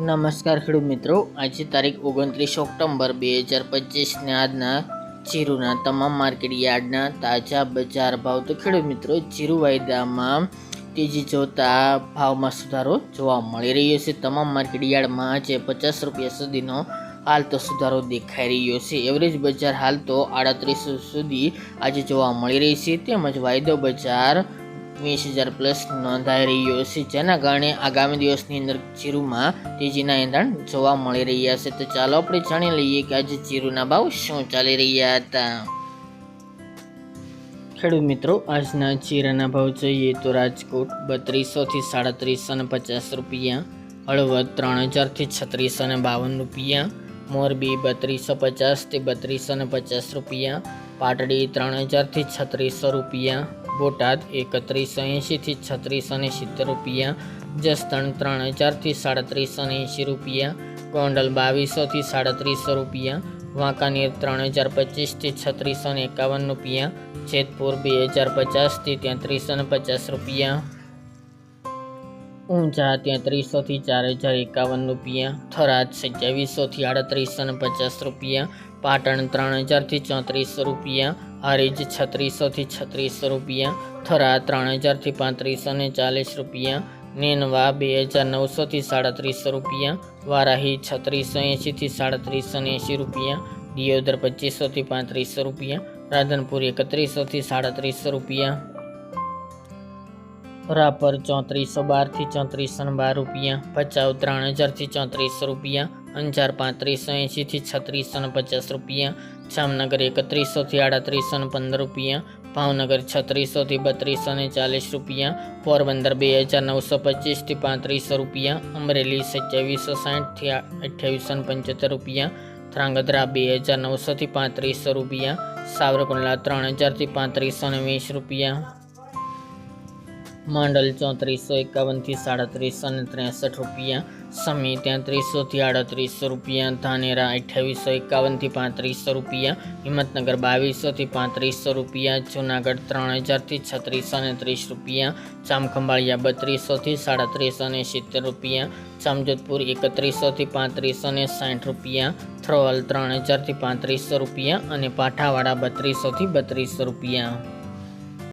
નમસ્કાર ખેડૂત મિત્રો. આજે તારીખ ઓગણત્રીસ ઓક્ટોબર બે હજાર પચીસને આજના જીરુના તમામ માર્કેટ યાર્ડના તાજા બજાર ભાવ. તો ખેડૂત મિત્રો જીરુ વાયદામાં તેજી જોતા ભાવમાં સુધારો જોવા મળી રહ્યો છે. તમામ માર્કેટ યાર્ડમાં આજે પચાસ રૂપિયા સુધીનો હાલ તો સુધારો દેખાઈ રહ્યો છે. એવરેજ બજાર હાલ તો આડત્રીસો સુધી આજે જોવા મળી રહી છે. તેમજ વાયદો બજાર વીસ હજાર પ્લસ નોંધાઈ રહ્યો છે. જેના કારણે આગામી દિવસની અંદર જીરુમાં તેજીના એંધાણ જોવા મળી રહ્યા છે. તો ચાલો આપણે જાણી લઈએ કે આજે જીરુના ભાવ શું ચાલી રહ્યા હતા. ખેડૂત મિત્રો, આજના જીરાના ભાવ જોઈએ તો રાજકોટ બત્રીસોથી સાડત્રીસો ને પચાસ રૂપિયા, હળવદ ત્રણ હજારથી છત્રીસો ને બાવન રૂપિયા, મોરબી બત્રીસો પચાસથી બત્રીસો ને પચાસ રૂપિયા પાટડી ત્રણ હજારથી છત્રીસો રૂપિયા, બોટાદ એકત્રીસો એંશીથી છત્રીસો ને સિત્તેર રૂપિયા, જસદણ ત્રણ હજારથી સાડત્રીસો ને એંશી રૂપિયા, ગોંડલ બાવીસોથી સાડત્રીસો રૂપિયા, વાંકાનેર ત્રણ હજાર પચીસથી છત્રીસો ને એકાવન રૂપિયા, જેતપુર બે હજાર પચાસથી તેત્રીસો ને પચાસ રૂપિયા, ઊંઝા તેત્રીસોથી ચાર હજાર એકાવન રૂપિયા, થરાદ સત્યાવીસોથી આડત્રીસો ને પચાસ રૂપિયા પાટણ ત્રણ હજારથી ચોત્રીસો રૂપિયા, હારીજ છત્રીસોથી છત્રીસો રૂપિયા, થરા ત્રણ હજારથી પાંત્રીસો ને ચાલીસ રૂપિયા, નેનવા બે હજાર નવસોથી સાડત્રીસો રૂપિયા, વારાહી છત્રીસો એંશીથી સાડત્રીસો ને એંશી રૂપિયા, દિયોદર પચીસોથી પાંત્રીસો રૂપિયા, રાધનપુર એકત્રીસોથી સાડત્રીસો રૂપિયા, રાપર ચોત્રીસો બારથી ચોત્રીસો ને બાર રૂપિયા, ભચાઉ ત્રણ હજારથી ચોત્રીસો રૂપિયા અંજાર પાંત્રીસો એંશીથી છત્રીસો ને પચાસ રૂપિયા જામનગર એકત્રીસોથી આડત્રીસો ને પંદર રૂપિયા. ભાવનગર છત્રીસોથી બત્રીસો ને ચાલીસ રૂપિયા. પોરબંદર બે હજાર નવસો પચીસથી પાંત્રીસો રૂપિયા. અમરેલી સત્યાવીસો સાઠથી અઠ્યાવીસો ને પંચોતેર રૂપિયા ધ્રાંગધ્રા બે હજાર નવસોથી પાંત્રીસો રૂપિયા. સાવરકુંડલા ત્રણ હજારથી પાંત્રીસો ને વીસ રૂપિયા. માંડલ ચોત્રીસો એકાવનથી સાડત્રીસો ને ત્રેસઠ રૂપિયા. સમી તેત્રીસોથી આડત્રીસો રૂપિયા. ધાનેરા અઠ્યાવીસો એકાવનથી પાંત્રીસો રૂપિયા. હિંમતનગર બાવીસોથી પાંત્રીસો રૂપિયા. જૂનાગઢ ત્રણ હજારથી છત્રીસો ને ત્રીસ રૂપિયા. જામખંભાળિયા બત્રીસોથી સાડત્રીસો ને સિત્તેર રૂપિયા. જામજોધપુર એકત્રીસોથી પાંત્રીસો ને સાઠ રૂપિયા. થ્રોલ ત્રણ હજારથી પાંત્રીસો રૂપિયા અને પાઠાવાડા બત્રીસોથી બત્રીસો રૂપિયા.